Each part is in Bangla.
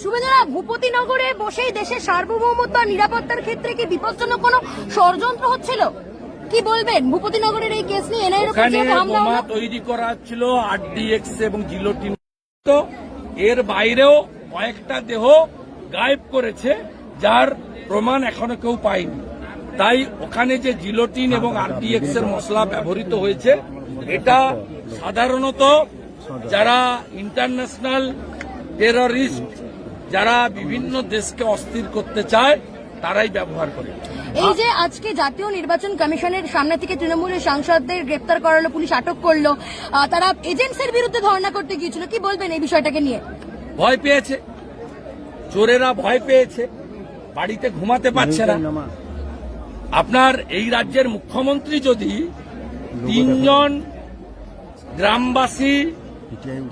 শুভেন্দুরা ভূপতিনগরে বসেই দেশের সার্বভৌমত্ব আর নিরাপত্তার ক্ষেত্রে কি বিপজ্জনক কোনো ষড়যন্ত্র হচ্ছিল? কি বলবেন? ভূপতিনগরের এই কেস নিয়ে এনআইএর উপর যেভাবে হামলা হলো তৈরি করা ছিল আরডিএক্স এবং জিলোটিন তো এর বাইরেও কয়েকটা দেহ গায়েব করেছে যার প্রমাণ এখনও কেউ পায়নি। তাই ওখানে যে জিলোটিন এবং আরডিএক্স এর মশলা ব্যবহৃত হয়েছে এটা সাধারণত যারা ইন্টারন্যাশনাল টেররিস্ট যারা বিভিন্ন দেশকে অস্থির করতে চায় তারাই ব্যবহার করে। এই যে আজকে জাতীয় নির্বাচন কমিশনের সামনে থেকে তৃণমূলের সাংসদদের গ্রেপ্তার করালো পুলিশ আটক করল তারা এজেন্টসের বিরুদ্ধে ধর্ণা করতে গিয়েছিল। কি বলবেন এই বিষয়টাকে নিয়ে? ভয় পেয়েছে। চোরেরা ভয় পেয়েছে। বাড়িতে ঘুমাতে পারছে না। আপনার এই রাজ্যের মুখ্যমন্ত্রী যদি তিনজন গ্রামবাসী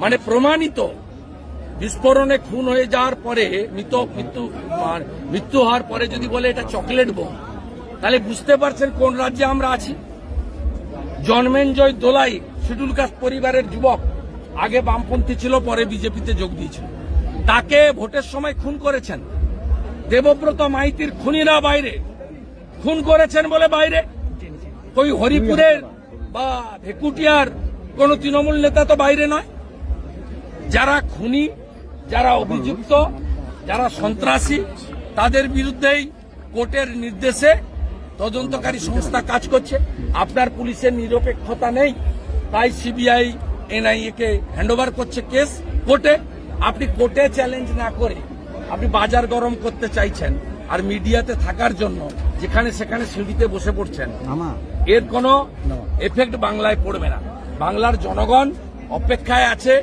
মানে প্রমাণিত বিস্ফোরণে খুন হয়ে যাওয়ার পরে মৃত মৃত্যু মৃত্যু হওয়ার পরে যদি বলে এটা চকলেট বোম, তাহলে বুঝতে পারছেন কোন রাজ্যে আমরা আছি? জন্মেঞ্জয় দোলাই শিডুল কাস্ট পরিবারের যুবক আগে বামপন্থী ছিল, পরে বিজেপিতে যোগ দিয়েছিল। তাকে ভোটের সময় খুন করেছেন। দেবব্রত মাইতির খুনিরা বাইরে। খুন করেছেন বলে বাইরে? ওই হরিপুরের বা ভেকুটিয়ার কোন তৃণমূল নেতা তো বাইরে নয়? যারা খুনি যারা অভিযুক্ত যারা সন্ত্রাসী তাদের বিরুদ্ধেই কোর্টের নির্দেশে তদন্তকারী সংস্থা কাজ করছে। আপনার পুলিশের নিরপেক্ষতা নেই তাই সিবিআই এনআইএ কে হ্যান্ডওভার করছে কেস কোর্টে। আপনি কোর্টে চ্যালেঞ্জ না করে আপনি বাজার গরম করতে চাইছেন আর মিডিয়াতে থাকার জন্য যেখানে সেখানে সিঁড়িতে বসে পড়ছেন এর কোনো এফেক্ট বাংলায় পড়বে না। বাংলার জনগণ অপেক্ষায় আছে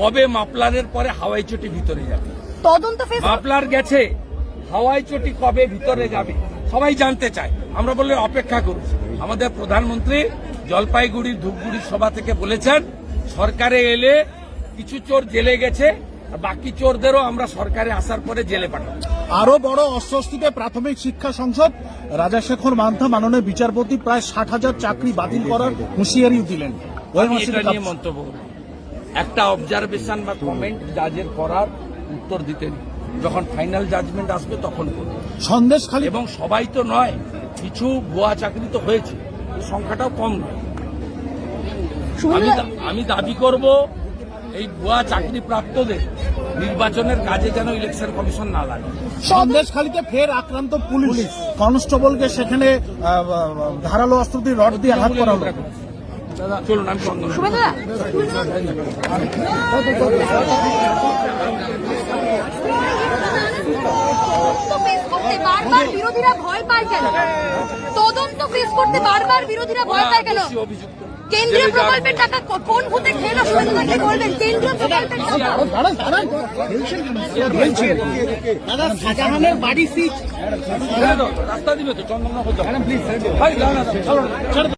কবে মাপলারের পরে হাওয়াই চটি ভিতরে যাবে? তদন্ত মাপলার গেছে হাওয়াই চটি কবে ভিতরে যাবে? সবাই জানতে চায়। আমরা বললে অপেক্ষা করুন। আমাদের প্রধানমন্ত্রী জলপাইগুড়ি ধূপগুড়ির সভা থেকে বলেছেন সরকারে এলে কিছু চোর জেলে গেছে বাকি চোরদেরও আমরা সরকারে আসার পরে জেলে পাঠাবো। আরও বড় অস্বস্তিতে প্রাথমিক শিক্ষা সংসদ রাজাশেখর মান্থা মাননীয় বিচারপতি প্রায় ষাট হাজার চাকরি বাতিল করার হুঁশিয়ারিও দিলেন। মন্তব্য। একটা অবজারভেশন বা কমেন্ট জাজের করার উত্তর দিতেন। যখন ফাইনাল জাজমেন্ট আসবে তখন করব সন্দেশ খালি এবং সবাই তো নয় কিছু ভুয়া চাকরি তো হয়েছে। সংখ্যাটাও কম নয়। আমি আমি দাবি করব এই ভুয়া চাকরি প্রাপ্তদের নির্বাচনের কাজে যেন ইলেকশন কমিশন না লাগে। সন্দেশ খালিতে ফের আক্রান্ত পুলিশ। কনস্টেবলকে সেখানে ধারালো অস্ত্র দিয়ে রড দিয়ে আঘাত করা চলুন আমি বারবার বিরোধীরা ভয় পায় কেন তদন্ত ফেস করতে বারবার বিরোধীরা ভয় পায় কেন? কেন্দ্রীয় প্রকল্পের টাকা কোন ভূতে খেলো? শুভেন্দুরা বলবেন? কেন্দ্রীয় প্রকল্পের দাদা শাহজাহানের বাড়ি সিট। রাস্তা দিবে তো চন্দন প্লিজ